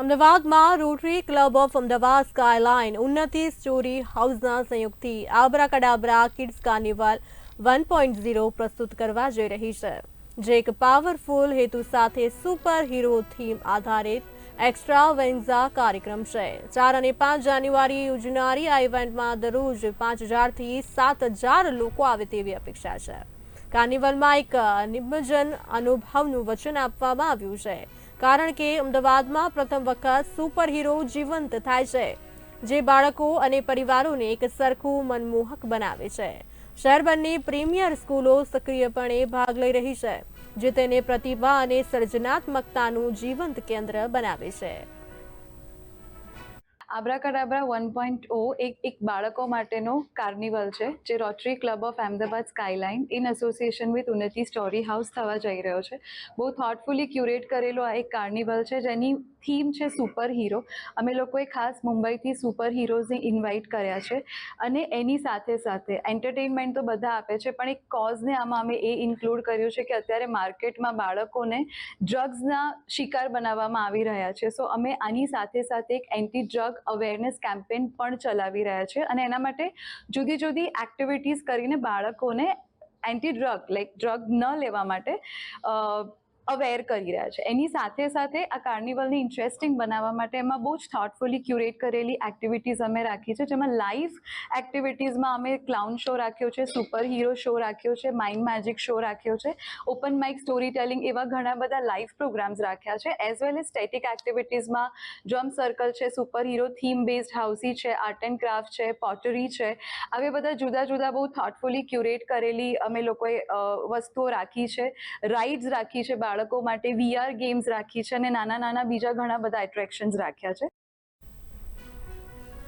અમદાવાદમાં rotary club of Ahmedabad skyline Unnati story હાઉસના સંયુક્તથી abracadabra kids carnival one point zero પ્રસ્તુત કરવા જઈ રહી છે. જે એક પાવરફુલ હેતુ સાથે સુપર હીરો થીમ આધારિત એક્સ્ટ્રા વેન્ઝા કાર્યક્રમ છે. ચાર અને પાંચ જાન્યુઆરી યોજનારી આ ઇવેન્ટમાં દરરોજ પાંચ હજારથી સાત હજાર લોકો આવે તેવી અપેક્ષા છે. કાર્નિવલમાં એક નિમજન અનુભવનું વચન આપવામાં આવ્યું છે. કારણ કે અમદાવાદમાં પ્રથમ વખત સુપર હીરો જીવંત થાય છે, જે બાળકો અને પરિવારોને એક સરખું મનમોહક બનાવે છે. શહેરભરની પ્રીમિયર સ્કૂલો સક્રિયપણે ભાગ લઈ રહી છે, જે તેને પ્રતિભા અને સર્જનાત્મકતાનું જીવંત કેન્દ્ર બનાવે છે. આબ્રાકડાબ્રા વન પોઈન્ટ ઓ એક એક બાળકો માટેનો કાર્નિવલ છે, જે rotary club of Ahmedabad skyline in association with Unnati story house થવા જઈ રહ્યો છે. બહુ થોટફુલી ક્યુરેટ કરેલો આ એક કાર્નિવલ છે, જેની થીમ છે સુપર હીરો અમે લોકોએ ખાસ મુંબઈથી સુપર હીરોઝને ઇન્વાઇટ કર્યા છે અને એની સાથે સાથે એન્ટરટેનમેન્ટ તો બધા આપે છે, પણ એક કોઝને આમાં અમે એ ઇન્ક્લુડ કર્યું છે કે અત્યારે માર્કેટમાં બાળકોને ડ્રગ્સના શિકાર બનાવવામાં આવી રહ્યા છે. સો અમે આની સાથે સાથે એક એન્ટી ડ્રગ અવેરનેસ કેમ્પેન પણ ચલાવી રહ્યા છે અને એના માટે જુદી જુદી એક્ટિવિટીઝ કરીને બાળકોને એન્ટી ડ્રગ લાઈક ડ્રગ ન લેવા માટે અવેર કરી રહ્યા છે. એની સાથે સાથે આ કાર્નિવલને ઇન્ટરેસ્ટિંગ બનાવવા માટે એમાં બહુ જ થોટફુલી ક્યુરેટ કરેલી એક્ટિવિટીઝ અમે રાખી છે. જેમાં લાઈવ એક્ટિવિટીઝમાં અમે ક્લાઉન શો રાખ્યો છે સુપર હીરો શો રાખ્યો છે માઇન્ડ મેજિક શો રાખ્યો છે ઓપન માઇક સ્ટોરી ટેલિંગ એવા ઘણા બધા લાઈવ પ્રોગ્રામ્સ રાખ્યા છે એઝ વેલ એઝ સ્ટેટિક એક્ટિવિટીઝમાં ડ્રમ સર્કલ છે super hero theme based housie છે આર્ટ એન્ડ ક્રાફ્ટ છે પોટરી છે, આવી બધા જુદા જુદા બહુ થોટફુલી ક્યુરેટ કરેલી અમે લોકોએ વસ્તુઓ રાખી છે રાઇડ્સ રાખી છે બાળકો માટે વીઆર ગેમ્સ રાખી છે અને નાના નાના બીજા ઘણા બધા એટ્રેક્શન્સ રાખ્યા છે.